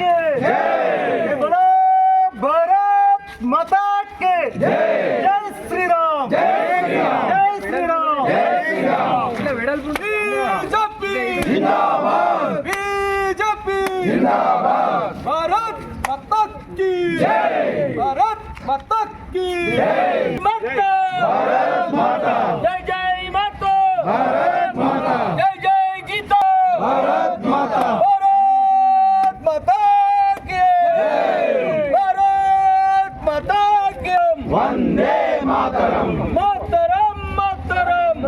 के। जय। बोलो भारत माता के। जय। श्री राम जय श्री राम जय श्री राम जय श्री राम बीजेपी जिंदाबाद। बीजेपी जिंदाबाद। भारत माता की। जय। भारत माता की।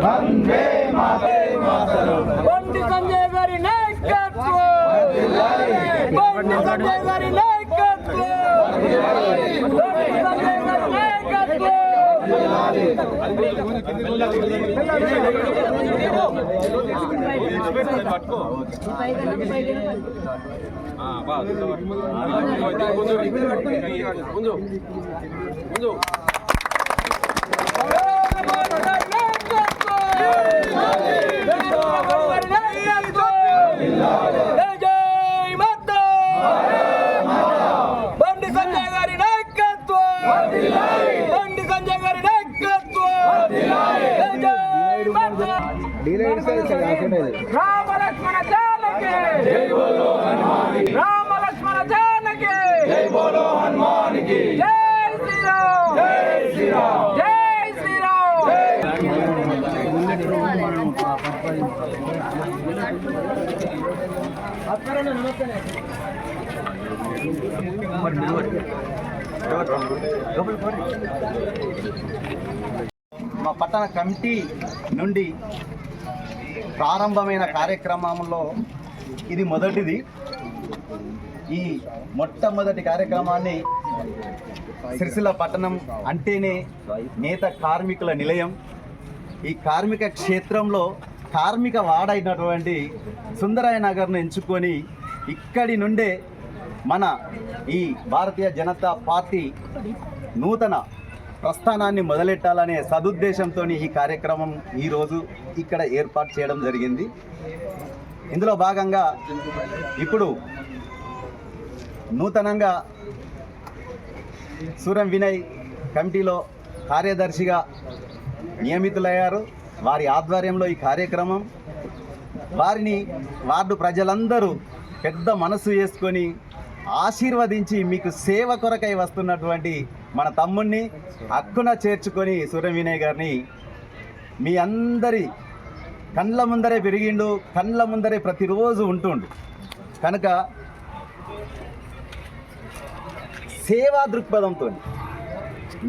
వందే మాతే మాతరం బండి సంజయ్ గారి నాయకత్వం బండి సంజయ్ పట్టుకో ముందు ముందు రామ లక్ష్మణ జానకి. జై బోలో హనుమాన్ రామ లక్ష్మణ జానకి. జై బోలో హనుమాన్కి జై శ్రీరామ్. జై శ్రీరామ్. జై శ్రీరామ్. మా పట్టణ కమిటీ నుండి ప్రారంభమైన కార్యక్రమంలో ఇది మొదటిది. ఈ మొట్టమొదటి కార్యక్రమాన్ని సిరిసిల్ల పట్టణం అంటేనే నేత కార్మికుల నిలయం. ఈ కార్మిక క్షేత్రంలో కార్మిక వాడైనటువంటి సుందరయ్య నగర్ను ఎంచుకొని ఇక్కడి నుండే మన ఈ భారతీయ జనతా పార్టీ నూతన ప్రస్థానాన్ని మొదలెట్టాలనే సదుద్దేశంతో ఈ కార్యక్రమం ఈరోజు ఇక్కడ ఏర్పాటు చేయడం జరిగింది. ఇందులో భాగంగా ఇప్పుడు నూతనంగా సూరం వినయ్ కమిటీలో కార్యదర్శిగా నియమితులయ్యారు. వారి ఆధ్వర్యంలో ఈ కార్యక్రమం. వారిని వార్డు ప్రజలందరూ పెద్ద మనసు చేసుకొని ఆశీర్వదించి మీకు సేవ కొరకై వస్తున్నటువంటి మన తమ్ముణ్ణి హక్కున చేర్చుకొని సూర్య వినయ్ గారిని మీ అందరి కండ్ల ముందరే పెరిగిండు కండ్ల ముందరే ప్రతిరోజు ఉంటుండు. కనుక సేవా దృక్పథంతో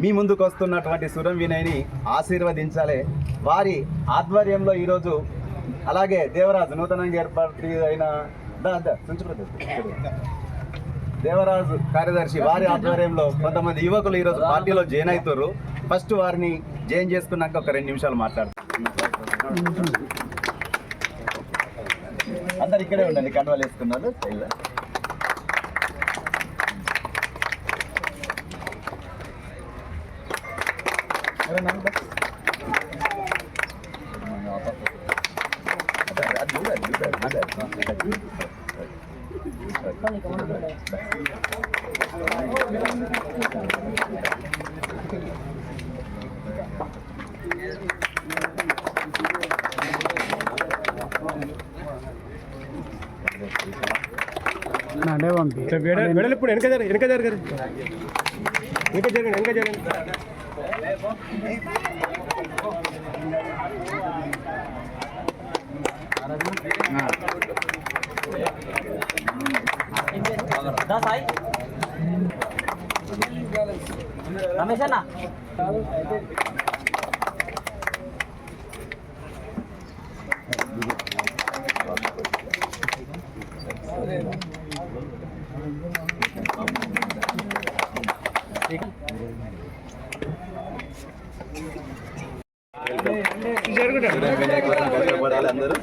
మీ ముందుకు వస్తున్నటువంటి సురం వినయ్ని ఆశీర్వదించాలి. వారి ఆధ్వర్యంలో ఈరోజు అలాగే దేవరాజు నూతనంగా ఏర్పాటు అయిన దా, దా, దేవరాజు కార్యదర్శి వారి ఆధ్వర్యంలో కొంతమంది యువకులు ఈరోజు పార్టీలో జాయిన్ అవుతారు ఫస్ట్ వారిని జాయిన్ చేసుకున్నాక ఒక రెండు నిమిషాలు మాట్లాడతారు. అందరు ఇక్కడే ఉండండి కండువాలు వేసుకున్నారు. ఎవరైనా ఉందా? అదే, అది చూడాలి, చూడాలి, చూడాలి. అది చూడాలి. వెడలు ఇప్పుడు వెనక జరగ వెనక జరగరు. వెనక జరగండి వెనక జరగండి రమేష్ అన్న. కష్టపడాలి అందరూ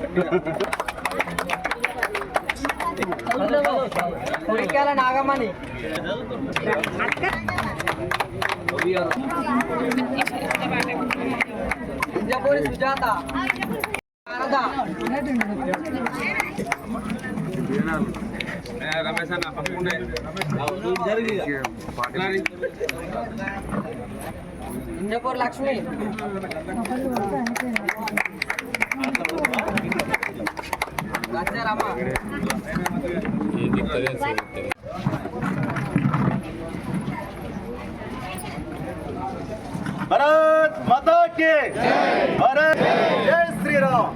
కుడికాల నాగమణి ఇంజపూరి సుజాత శారద రమేష్ అన్న పక్కకుండే ఇంజపూర్ లక్ష్మి వచ్చారమ్మా భరత్ మాతా కి భరత్ జై శ్రీరామ్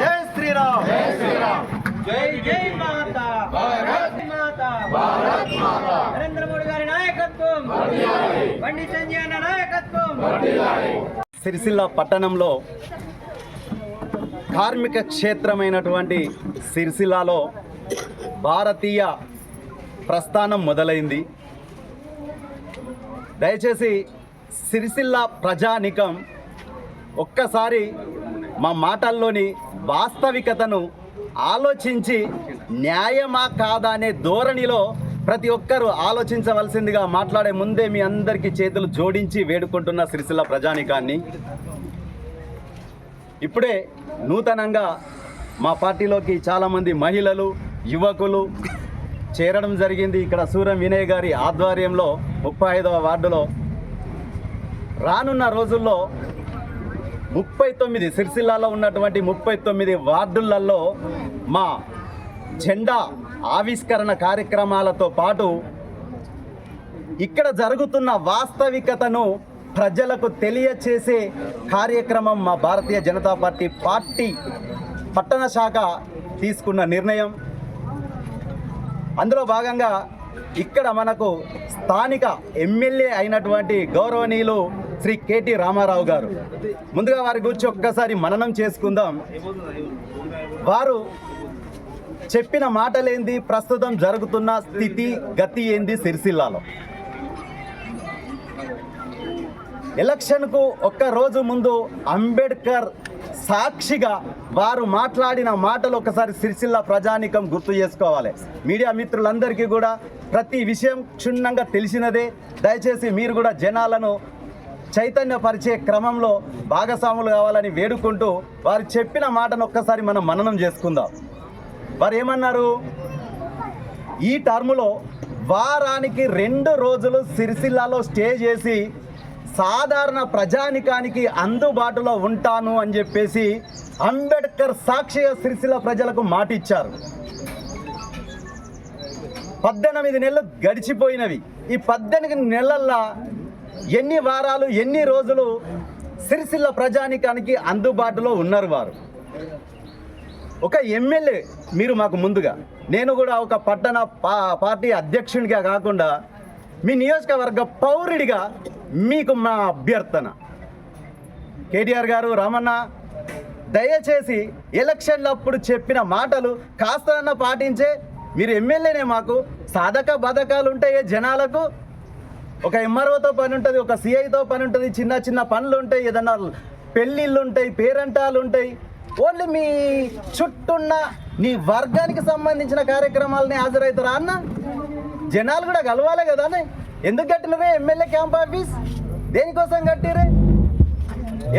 జై శ్రీరామ్ జై జై మాత భారత్ మాత భారత్ మాత నరేంద్ర మోడీ గారి నాయకత్వం బండి సంజయ్ అన్న నాయకత్వం సిరిసిల్ల పట్టణంలో కార్మిక క్షేత్రమైనటువంటి సిరిసిల్లాలో భారతీయ ప్రస్థానం మొదలైంది. దయచేసి సిరిసిల్ల ప్రజానికం ఒక్కసారి మా మాటల్లోని వాస్తవికతను ఆలోచించి న్యాయమా కాదా అనే ధోరణిలో ప్రతి ఒక్కరూ ఆలోచించవలసిందిగా మాట్లాడే ముందే మీ అందరికీ చేతులు జోడించి వేడుకుంటున్న సిరిసిల్ల ప్రజానికాన్ని. ఇప్పుడే నూతనంగా మా పార్టీలోకి చాలామంది మహిళలు యువకులు చేరడం జరిగింది. ఇక్కడ సూర్యం వినయ్ గారి ఆధ్వర్యంలో ముప్పై ఐదవ వార్డులో. రానున్న రోజుల్లో ముప్పై తొమ్మిది సిరిసిల్లాలో ఉన్నటువంటి ముప్పై తొమ్మిది వార్డులలో మా జెండా ఆవిష్కరణ కార్యక్రమాలతో పాటు ఇక్కడ జరుగుతున్న వాస్తవికతను ప్రజలకు తెలియచేసే కార్యక్రమం మా భారతీయ జనతా పార్టీ పార్టీ పట్టణ శాఖ తీసుకున్న నిర్ణయం. అందులో భాగంగా ఇక్కడ మనకు స్థానిక ఎమ్మెల్యే అయినటువంటి గౌరవనీయులు శ్రీ కేటీ రామారావు గారు. ముందుగా వారి గురించి ఒక్కసారి మననం చేసుకుందాం. వారు చెప్పిన మాటలేంది? ప్రస్తుతం జరుగుతున్న స్థితి గతి ఏంది సిరిసిల్లాలో? ఎలక్షన్కు ఒక్క రోజు ముందు అంబేద్కర్ సాక్షిగా వారు మాట్లాడిన మాటలు ఒకసారి సిరిసిల్ల ప్రజానికం గుర్తు చేసుకోవాలి. మీడియా మిత్రులందరికీ కూడా ప్రతి విషయం క్షుణ్ణంగా తెలిసినదే. దయచేసి మీరు కూడా జనాలను చైతన్యపరిచే క్రమంలో భాగస్వాములు కావాలని వేడుకుంటూ వారు చెప్పిన మాటను ఒక్కసారి మనం మననం చేసుకుందాం. వారు ఏమన్నారు ఈ టర్ములో వారానికి రెండు రోజులు సిరిసిల్లాలో స్టే చేసి సాధారణ ప్రజానికానికి అందుబాటులో ఉంటాను అని చెప్పేసి అంబేద్కర్ సాక్షిగా సిరిసిల్ల ప్రజలకు మాటిచ్చారు. పద్దెనిమిది నెలలు గడిచిపోయినవి. ఈ పద్దెనిమిది నెలల్లో ఎన్ని వారాలు ఎన్ని రోజులు సిరిసిల్ల ప్రజానికానికి అందుబాటులో ఉన్నారు వారు? ఒక ఎమ్మెల్యే మీరు మాకు ముందుగా. నేను కూడా ఒక పట్టణ పా పార్టీ అధ్యక్షునిగా కాకుండా మీ నియోజకవర్గ పౌరుడిగా మీకు మా అభ్యర్థన. కేటీఆర్ గారు రామన్న దయచేసి ఎలక్షన్లప్పుడు చెప్పిన మాటలు కాస్త పాటించే మీరు ఎమ్మెల్యేనే మాకు. సాధక బధకాలు ఉంటాయి జనాలకు. ఒక ఎంఆర్ఓతో పని ఉంటుంది ఒక సిఐతో పని ఉంటుంది చిన్న చిన్న పనులు ఉంటాయి ఏదన్నా పెళ్ళిళ్ళు ఉంటాయి పేరంటాలు ఉంటాయి ఓన్లీ మీ చుట్టూన్న నీ వర్గానికి సంబంధించిన కార్యక్రమాలని హాజరవుతారా అన్న? జనాలు కూడా కలవాలి కదా అన్న. ఎందుకు కట్టినవే ఎమ్మెల్యే క్యాంప్ ఆఫీస్? దేనికోసం కట్టిరే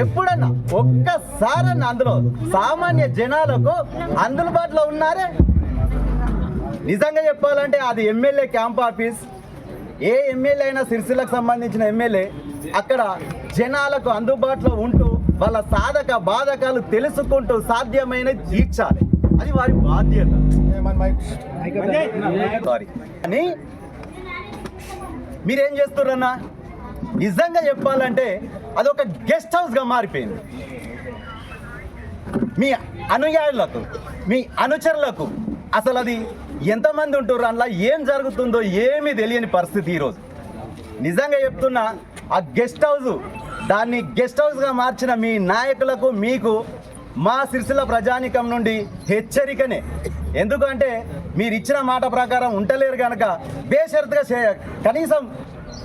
ఎప్పుడన్నా ఒక్కసారన్నా అందులో సామాన్య జనాలకు అందుబాటులో ఉన్నారే? నిజంగా చెప్పాలంటే అది ఎమ్మెల్యే క్యాంప్ ఆఫీస్. ఏ ఎమ్మెల్యే అయినా సిరిసిల్లకు సంబంధించిన ఎమ్మెల్యే అక్కడ జనాలకు అందుబాటులో ఉంటూ వాళ్ళ సాధక బాధకాలు తెలుసుకుంటూ సాధ్యమైన తీర్చాలి. అది వారి బాధ్యత. సారీ అని మీరేం చేస్తున్నారన్నా నిజంగా చెప్పాలంటే అదొక గెస్ట్ హౌస్గా మారిపోయింది. మీ అనుయాయులకు మీ అనుచరులకు అసలు అది ఎంతమంది ఉంటారు అందులో ఏం జరుగుతుందో ఏమీ తెలియని పరిస్థితి ఈరోజు. నిజంగా చెప్తున్నా ఆ గెస్ట్ హౌస్ దాన్ని గెస్ట్ హౌస్గా మార్చిన మీ నాయకులకు మీకు మా సిరిసిల్ల ప్రజానికం నుండి హెచ్చరికనే. ఎందుకంటే మీరు ఇచ్చిన మాట ప్రకారం ఉంటలేరు కనుక బేషరతుగా చేయ కనీసం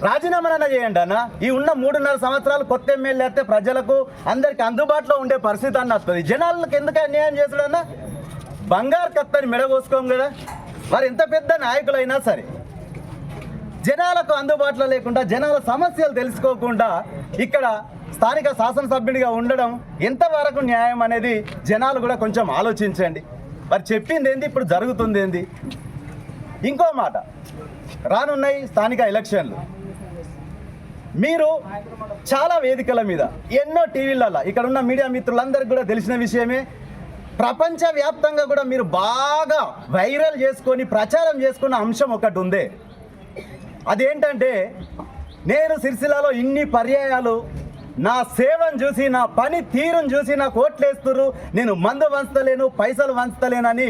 రాజీనామానైనా చేయండి అన్న. ఈ ఉన్న మూడున్నర సంవత్సరాలు కొత్త ఎమ్మెల్యే అయితే ప్రజలకు అందరికి అందుబాటులో ఉండే పరిస్థితి అన్న వస్తుంది. జనాలకు ఎందుకు అన్యాయం చేస్తాడన్నా బంగారు కత్తని మెడగోసుకోం కదా. వారు ఎంత పెద్ద నాయకులైనా సరే జనాలకు అందుబాటులో లేకుండా జనాల సమస్యలు తెలుసుకోకుండా ఇక్కడ స్థానిక శాసనసభ్యుడిగా ఉండడం ఎంతవరకు న్యాయం అనేది జనాలు కూడా కొంచెం ఆలోచించండి. మరి చెప్పింది ఏంది? ఇప్పుడు జరుగుతుంది ఏంది? ఇంకో మాట. రానున్నాయి స్థానిక ఎలక్షన్లు. మీరు చాలా వేదికల మీద ఎన్నో టీవీలలో ఇక్కడ ఉన్న మీడియా మిత్రులందరికీ కూడా తెలిసిన విషయమే ప్రపంచవ్యాప్తంగా కూడా మీరు బాగా వైరల్ చేసుకొని ప్రచారం చేసుకున్న అంశం ఒకటి ఉంది. అదేంటంటే నేను సిరిసిల్లలో ఇన్ని పర్యాయాలు నా సేవను చూసి నా పని తీరును చూసి నాకు ఓట్లేస్తున్నారు నేను మందు వంచలేను పైసలు వంచలేనని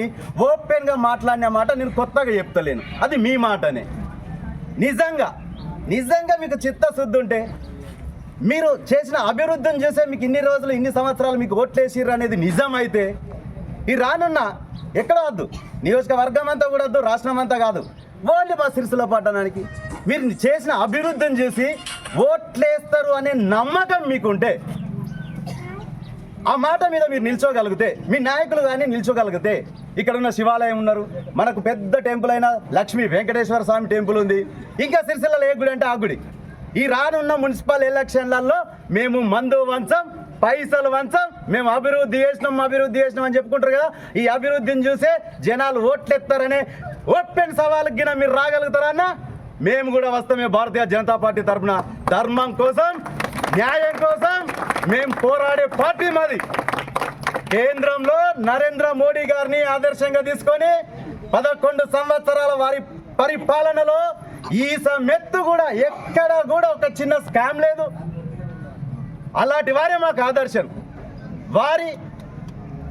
ఓపెన్గా మాట్లాడిన మాట నేను కొత్తగా చెప్తలేను. అది మీ మాటనే. నిజంగా నిజంగా మీకు చిత్తశుద్ధి ఉంటే మీరు చేసిన అభివృద్ధిని చూసే మీకు ఇన్ని రోజులు ఇన్ని సంవత్సరాలు మీకు ఓట్లేసిర్రు అనేది నిజమైతే ఈ రానున్న ఎక్కడ వద్దు. నియోజకవర్గం అంతా కూడా వద్దు రాష్ట్రం అంతా కాదు. ఓన్లీ మా సిరిసిల్ల పట్టణానికి. మీరు చేసిన అభివృద్ధిని చూసి ఓట్లేస్తారు అనే నమ్మకం మీకుంటే ఆ మాట మీద మీరు నిల్చోగలిగితే మీ నాయకులు కానీ నిల్చోగలిగితే ఇక్కడ ఉన్న శివాలయం ఉన్నారు. మనకు పెద్ద టెంపుల్ అయిన లక్ష్మీ వెంకటేశ్వర స్వామి టెంపుల్ ఉంది. ఇంకా సిరిసిల్లలో ఏ గుడి అంటే ఆ గుడి. ఈ రానున్న మున్సిపల్ ఎలక్షన్లలో మేము మందు వంచం పైసలు వంచం మేము అభివృద్ధి చేసినాం అభివృద్ధి చేసినాం అని చెప్పుకుంటారు కదా. ఈ అభివృద్ధిని చూసే జనాలు ఓట్లెత్తారనే ఓపెన్ సవాళ్ళకి మీరు రాగలుగుతారా అన్న? మేము కూడా వస్తామే భారతీయ జనతా పార్టీ తరఫున. ధర్మం కోసం న్యాయం కోసం మేము పోరాడే పార్టీ మాది. కేంద్రంలో నరేంద్ర మోడీ గారిని ఆదర్శంగా తీసుకొని పదకొండు సంవత్సరాల వారి పరిపాలనలో ఈ సమెత్తు కూడా ఎక్కడ కూడా ఒక చిన్న స్కామ్ లేదు. అలాంటి వారే మాకు ఆదర్శం. వారి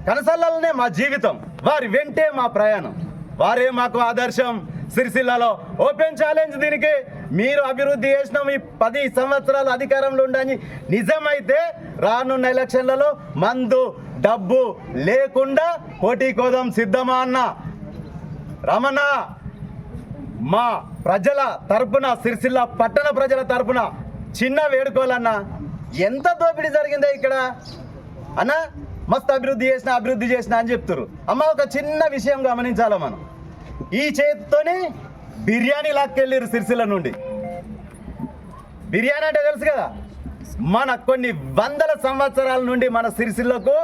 కనసల్లనే మా జీవితం. వారి వెంటే మా ప్రయాణం. వారే మాకు ఆదర్శం. సిరిసిల్లలో ఓపెన్ ఛాలెంజ్ దీనికి. మీరు అభివృద్ధి చేసిన ఈ పది సంవత్సరాలు అధికారంలో ఉండని నిజమైతే రానున్న ఎలక్షన్లలో మందు డబ్బు లేకుండా పోటీ కోదం సిద్ధమా అన్న? రమణ మా ప్రజల తరపున సిరిసిల్ల పట్టణ ప్రజల తరపున చిన్న వేడుకోవాలన్నా ఎంత దోపిడీ జరిగిందో ఇక్కడ. అన్న మస్తు అభివృద్ధి చేసిన అభివృద్ధి చేసిన అని చెప్తారు అమ్మ ఒక చిన్న విషయం గమనించాలా మనం? ఈ చేతితోని బిర్యానీ లాక్కెళ్ళారు సిరిసిల్ల నుండి. బిర్యానీ అంటే తెలుసు కదా? మన కొన్ని వందల సంవత్సరాల నుండి మన సిరిసిల్లకు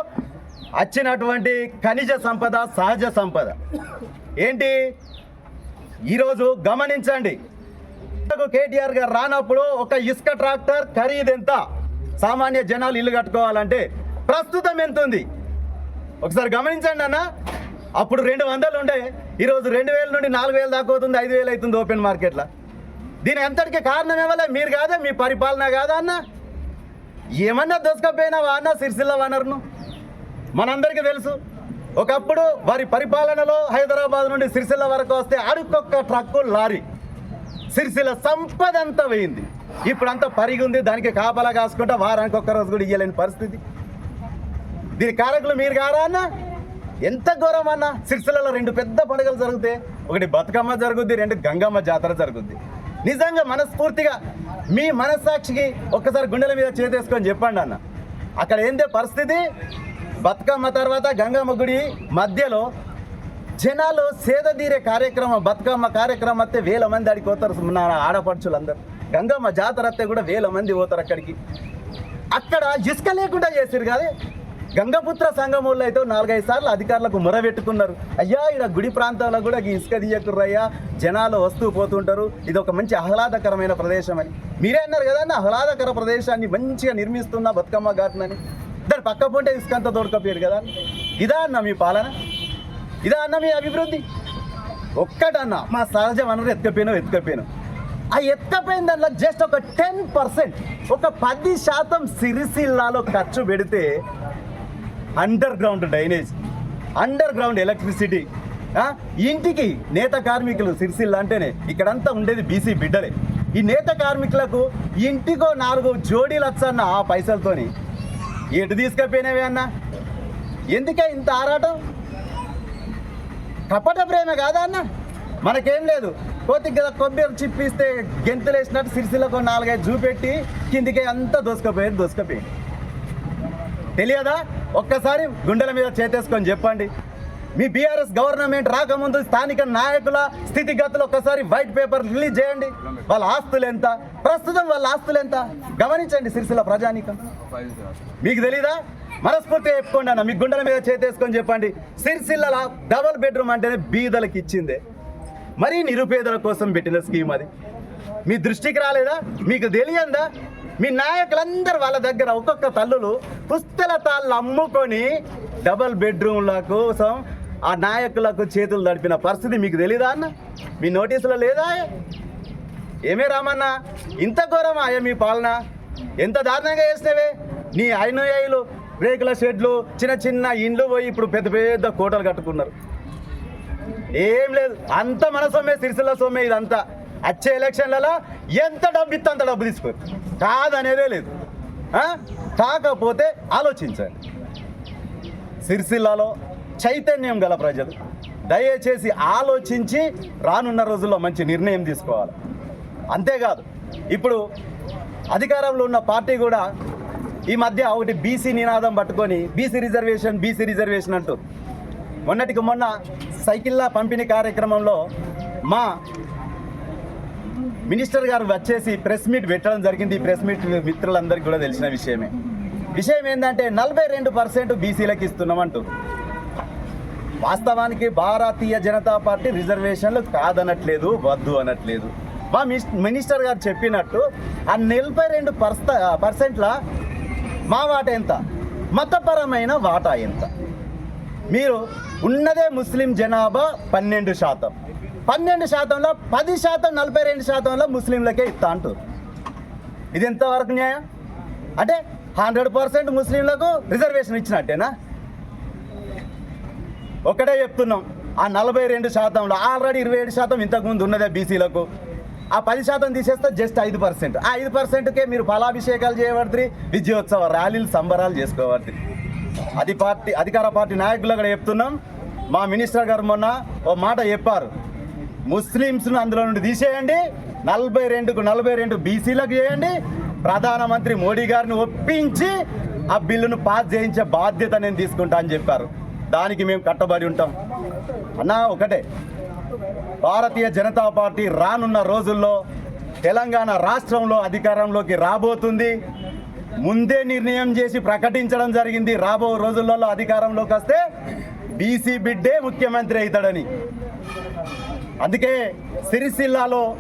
వచ్చినటువంటి ఖనిజ సంపద సహజ సంపద. ఏంటి? ఈరోజు గమనించండి. కేటీఆర్ గారు రానప్పుడు ఒక ఇసుక ట్రాక్టర్ ఖరీదు ఎంత? సామాన్య జనాలు ఇల్లు కట్టుకోవాలంటే ప్రస్తుతం ఎంత ఉంది ఒకసారి గమనించండి అన్న. అప్పుడు రెండు వందలు ఉండే. ఈరోజు రెండు వేల నుండి నాలుగు వేలు దాకా అవుతుంది ఐదు వేలు అవుతుంది ఓపెన్ మార్కెట్లో. దీని ఎంతటికి కారణం ఏమలే మీరు కాదా? మీ పరిపాలన కాదా అన్న? ఏమన్నా దోసుకపోయినావా అన్న సిరిసిల్ల వనరును? మనందరికీ తెలుసు. ఒకప్పుడు వారి పరిపాలనలో హైదరాబాద్ నుండి సిరిసిల్ల వరకు వస్తే అడుకొక్క ట్రక్కు లారీ. సిరిసిల్ల సంపద అంతా పోయింది. ఇప్పుడు అంతా పరిగి ఉంది దానికి కాపలా కాసుకుంటా వారానికి ఒక్క రోజు కూడా ఇయ్యలేని పరిస్థితి. దీని కారకులు మీరు కారా అన్న? ఎంత ఘోరం అన్న సిరిసిల్లలో రెండు పెద్ద పండుగలు జరుగుతాయి ఒకటి బతుకమ్మ జరుగుద్ది రెండు గంగమ్మ జాతర జరుగుద్ది. నిజంగా మనస్ఫూర్తిగా మీ మనస్సాక్షికి ఒక్కసారి గుండెల మీద చేతేసుకొని చెప్పండి అన్న. అక్కడ ఏందే పరిస్థితి? బతుకమ్మ తర్వాత గంగమ్మ గుడి మధ్యలో జనాలు సేదదీరే కార్యక్రమం బతుకమ్మ కార్యక్రమం వస్తే వేల మంది అడిగి పోతారు నా ఆడపడుచులు గంగమ్మ జాతర వస్తే కూడా వేల మంది పోతారు అక్కడికి. అక్కడ ఇసుక లేకుండా చేసిరు కాదే? గంగపుత్ర సంఘములు అయితే నాలుగైదు సార్లు అధికారులకు మొరబెట్టుకున్నారు. అయ్యా ఇక్కడ గుడి ప్రాంతాల్లో కూడా ఈ ఇసుక తీయకుర్రయ్యా. జనాలు వస్తూ పోతుంటారు. ఇది ఒక మంచి ఆహ్లాదకరమైన ప్రదేశం అని. మీరే అన్నారు కదా అన్న ఆహ్లాదకర ప్రదేశాన్ని మంచిగా నిర్మిస్తున్న బతుకమ్మ ఘాట్నని దాని పక్క పొంటే ఇసుక అంతా దొరకపోయారు కదా ఇదా అన్న మీ పాలన? ఇదా అన్న మీ అభివృద్ధి? ఒక్కటన్న మా సహజ వనరు ఎత్తుకపోయినావు ఎత్తుకపోయాను ఆ ఎత్తుకపోయిన దాంట్లో జస్ట్ ఒక టెన్ పర్సెంట్ ఒక పది శాతం సిరిసిల్లాలో ఖర్చు పెడితే underground drainage underground electricity ఇంటికి నేత కార్మికులు సిరిసిల్ల అంటేనే ఇక్కడంతా ఉండేది బీసీ బిడ్డలే. ఈ నేత కార్మికులకు ఇంటికో నాలుగు జోడీలు వచ్చన్న ఆ పైసలతోని. ఎటు తీసుకపోయినవి అన్న? ఎందుకే ఇంత ఆరాటం? కపట ప్రేమ కాదా అన్న? మనకేం లేదు. కోతి కదా కొబ్బరి చిప్పిస్తే గెంతులు వేసినట్టు సిరిసిల్లకు నాలుగైదు చూపెట్టి కిందికి అంతా దోసుకపోయేది దోసుకపోయింది తెలియదా? ఒక్కసారి గుండెల మీద చేతేసుకొని చెప్పండి. మీ బీఆర్ఎస్ గవర్నమెంట్ రాకముందు స్థానిక నాయకుల స్థితిగతులు ఒక్కసారి వైట్ పేపర్ రిలీజ్ చేయండి. వాళ్ళ ఆస్తులు ఎంత? ప్రస్తుతం వాళ్ళ ఆస్తులు ఎంత? గమనించండి సిరిసిల్ల ప్రజానికం. మీకు తెలీదా? మనస్ఫూర్తిగా చెప్పుకోండి అన్న మీ గుండెల మీద చేతేసుకొని చెప్పండి. సిరిసిల్ల డబుల్ బెడ్రూమ్ అంటేనే బీదలకు ఇచ్చిందే. మరీ నిరుపేదల కోసం పెట్టిన స్కీమ్ అది. మీ దృష్టికి రాలేదా? మీకు తెలియందా? మీ నాయకులందరూ వాళ్ళ దగ్గర ఒక్కొక్క తల్లులు పుస్తల తాళ్ళు అమ్ముకొని డబల్ బెడ్రూమ్ల కోసం ఆ నాయకులకు చేతులు తడిపిన పరిస్థితి మీకు తెలీదా అన్న? మీ నోటీసులో లేదా? ఏమే రామన్న ఇంత ఘోరమా అయ్యా మీ పాలన? ఎంత దారుణంగా చేసినవే? నీ అనుయాయులు రేకుల షెడ్లు చిన్న చిన్న ఇండ్లు పోయి ఇప్పుడు పెద్ద పెద్ద కోటలు కట్టుకున్నారు. ఏం లేదు అంత మన సొమ్మే సిరిసిల్ల సొమ్మే ఇదంతా. వచ్చే ఎలక్షన్లలో ఎంత డబ్బు ఇస్తే అంత డబ్బు తీసుకోరు కాదనేదే లేదు. కాకపోతే ఆలోచించండి సిరిసిల్లలో చైతన్యం గల ప్రజలు దయచేసి ఆలోచించి రానున్న రోజుల్లో మంచి నిర్ణయం తీసుకోవాలి. అంతేకాదు ఇప్పుడు అధికారంలో ఉన్న పార్టీ కూడా ఈ మధ్య ఒకటి బీసీ నినాదం పట్టుకొని బీసీ రిజర్వేషన్ బీసీ రిజర్వేషన్ అంటూ. మొన్నటికి మొన్న సైకిళ్ళ పంపిణీ కార్యక్రమంలో మా మినిస్టర్ గారు వచ్చేసి ప్రెస్ మీట్ పెట్టడం జరిగింది. ఈ ప్రెస్ మీట్ మిత్రులందరికీ కూడా తెలిసిన విషయమే. విషయం ఏంటంటే నలభై రెండు పర్సెంట్ బీసీలకు ఇస్తున్నామంటూ. వాస్తవానికి భారతీయ జనతా పార్టీ రిజర్వేషన్లు కాదనట్లేదు వద్దు అనట్లేదు. మా మిస్- మినిస్టర్ గారు చెప్పినట్టు ఆ నలభై రెండు పర్స పర్సెంట్ల మా వాటా ఎంత? మతపరమైన వాటా ఎంత? మీరు ఉన్నదే ముస్లిం జనాభా పన్నెండు శాతం. పన్నెండు శాతంలో పది శాతం నలభై రెండు శాతంలో ముస్లింలకే ఇస్తా అంటారు. ఇది ఎంతవరకు న్యాయం? అంటే హండ్రెడ్ పర్సెంట్ ముస్లింలకు రిజర్వేషన్ ఇచ్చినట్టేనా? ఒకటే చెప్తున్నాం ఆ నలభై రెండు శాతంలో ఆల్రెడీ ఇరవై ఏడు శాతం ఇంతకుముందు ఉన్నదే బీసీలకు. ఆ పది శాతం తీసేస్తే జస్ట్ ఐదు పర్సెంట్. ఆ ఐదు పర్సెంట్కే మీరు ఫలాభిషేకాలు చేయబడుతుంది విజయోత్సవ ర్యాలీలు సంబరాలు చేసుకోబడుతుంది అది పార్టీ అధికార పార్టీ నాయకులు కూడా చెప్తున్నాం. మా మినిస్టర్ గారు మొన్న ఓ మాట చెప్పారు. ముస్లిమ్స్ను అందులో నుండి తీసేయండి. నలభై రెండుకు నలభై రెండు బీసీలకు చేయండి. ప్రధానమంత్రి మోడీ గారిని ఒప్పించి ఆ బిల్లును పాస్ చేయించే బాధ్యత నేను తీసుకుంటా అని చెప్పారు. దానికి మేము కట్టబడి ఉంటాం. అన్నా ఒకటే. భారతీయ జనతా పార్టీ రానున్న రోజుల్లో తెలంగాణ రాష్ట్రంలో అధికారంలోకి రాబోతుంది. ముందే నిర్ణయం చేసి ప్రకటించడం జరిగింది. రాబో రోజులలో అధికారంలోకి వస్తే బీసీ బిడ్డే ముఖ్యమంత్రి అవుతాడని. అందుకే సిరిసిల్లాలో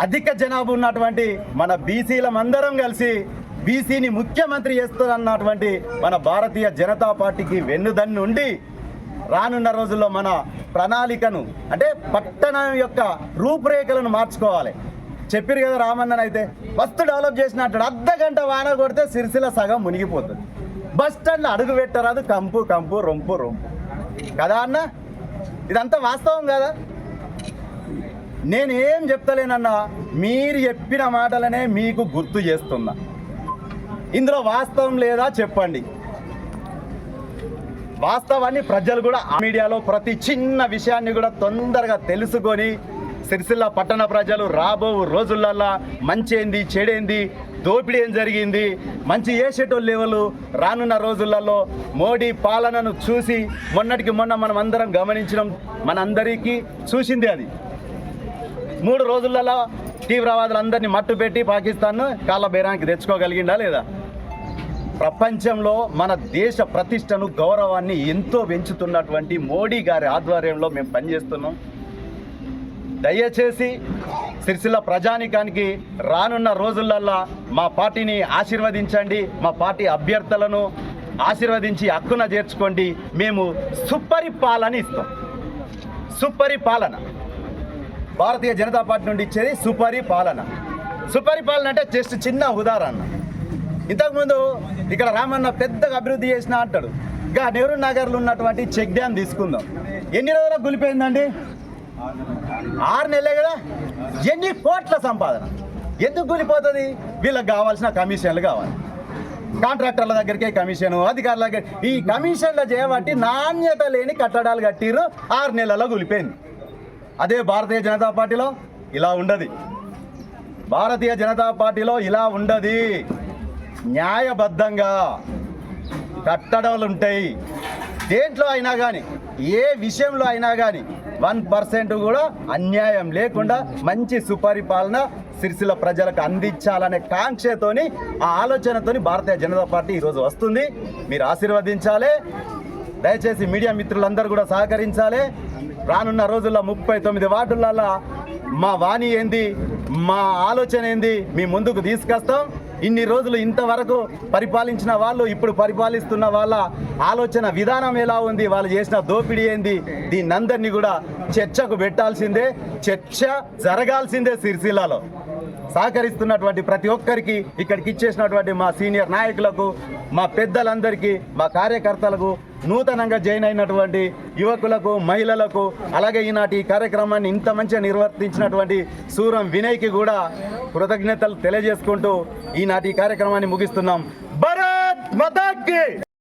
అధిక జనాభా ఉన్నటువంటి మన బీసీలమందరం కలిసి బీసీని ముఖ్యమంత్రి చేస్తున్నటువంటి మన భారతీయ జనతా పార్టీకి వెన్నుదన్ను ఉండి రానున్న రోజుల్లో మన ప్రణాళికను అంటే పట్టణం యొక్క రూపురేఖలను మార్చుకోవాలి. చెప్పారు కదా రామన్నన్ అయితే మస్తు డెవలప్ చేసినట్టు అర్ధగంట వాన కొడితే సిరిసిల సగం మునిగిపోతుంది. బస్ స్టాండ్లో అడుగు పెట్టరాదు కంపు కంపు రొంపు రొంపు. కదా అన్న? ఇదంతా వాస్తవం కదా? నేను ఏం చెప్తలేనన్నా మీరు చెప్పిన మాటలనే మీకు గుర్తు చేస్తున్నా. ఇందులో వాస్తవం లేదా చెప్పండి. వాస్తవాన్ని ప్రజలు కూడా ఆ మీడియాలో ప్రతి చిన్న విషయాన్ని కూడా తొందరగా తెలుసుకొని సిరిసిల్ల పట్టణ ప్రజలు రాబో రోజులల్లా మంచి ఏంది చెడేంది దోపిడీ ఏం జరిగింది మంచి చేసేటోళ్ళు ఎవరు? రానున్న రోజులలో మోడీ పాలనను చూసి మొన్నటికి మొన్న మనం అందరం గమనించడం మనందరికీ చూసింది అది. మూడు రోజులలో తీవ్రవాదులందరినీ మట్టు పెట్టి పాకిస్తాన్ను కాళ్ళ బేరానికి తెచ్చుకోగలిగిందా లేదా? ప్రపంచంలో మన దేశ ప్రతిష్టను గౌరవాన్ని ఎంతో పెంచుతున్నటువంటి మోడీ గారి ఆధ్వర్యంలో మేము పనిచేస్తున్నాం. దయచేసి సిరిసిల్ల ప్రజానికానికి రానున్న రోజులల్లా మా పార్టీని ఆశీర్వదించండి. మా పార్టీ అభ్యర్థులను ఆశీర్వదించి హక్కున చేర్చుకోండి. మేము సుపరిపాలన ఇస్తాం. సుపరిపాలన. భారతీయ జనతా పార్టీ నుండి ఇచ్చేది సుపరిపాలన. సుపరిపాలన అంటే జస్ట్ చిన్న ఉదాహరణ. ఇంతకుముందు ఇక్కడ రామన్న పెద్దగా అభివృద్ధి చేసిన అంటాడు. ఇంకా నెహ్రూ నగర్లో ఉన్నటువంటి చెక్ డ్యామ్ తీసుకుందాం. ఎన్ని రోజులకు గులిపోయిందండి? ఆరు నెలలే కదా? ఎన్ని కోట్ల సంపాదన? ఎందుకు కూలిపోతుంది వీళ్ళకి కావాల్సిన కమిషన్లు కావాలి. కాంట్రాక్టర్ల దగ్గరికే కమిషన్ అధికారుల దగ్గర ఈ కమిషన్లు చేయబట్టి నాణ్యత లేని కట్టడాలు కట్టిర్రు. ఆరు నెలల్లో కూలిపోయింది అదే భారతీయ జనతా పార్టీలో ఇలా ఉండదు. భారతీయ జనతా పార్టీలో ఇలా ఉండదు. న్యాయబద్ధంగా కట్టడాలు ఉంటాయి. దేంట్లో అయినా కానీ ఏ విషయంలో అయినా కానీ వన్ పర్సెంట్ కూడా అన్యాయం లేకుండా మంచి సుపరిపాలన సిరిసిల ప్రజలకు అందించాలనే కాంక్షతోని ఆ ఆలోచనతోని భారతీయ జనతా పార్టీ ఈరోజు వస్తుంది. మీరు ఆశీర్వదించాలి. దయచేసి మీడియా మిత్రులందరూ కూడా సహకరించాలి. రానున్న రోజుల్లో ముప్పై తొమ్మిది వార్డులలో మా వాణి ఏంది మా ఆలోచన ఏంది మీ ముందుకు తీసుకొస్తాం. ఇన్ని రోజులు ఇంతవరకు పరిపాలించిన వాళ్ళు ఇప్పుడు పరిపాలిస్తున్న వాళ్ళ ఆలోచన విధానం ఎలా ఉంది వాళ్ళు చేసిన దోపిడీ ఏంది దీన్నందరినీ కూడా చర్చకు పెట్టాల్సిందే చర్చ జరగాల్సిందే సిరిసిల్లాలో. సహకరిస్తున్నటువంటి ప్రతి ఒక్కరికి ఇక్కడికి ఇచ్చేసినటువంటి మా సీనియర్ నాయకులకు మా పెద్దలందరికీ మా కార్యకర్తలకు నూతనంగా జాయిన్ అయినటువంటి యువకులకు మహిళలకు అలాగే ఈనాటి ఈ కార్యక్రమాన్ని ఇంత మంచిగా నిర్వర్తించినటువంటి సూరం వినయ్కి కూడా కృతజ్ఞతలు తెలియజేసుకుంటూ ఈనాటి ఈ కార్యక్రమాన్ని ముగిస్తున్నాం. భరత్ మతాకి!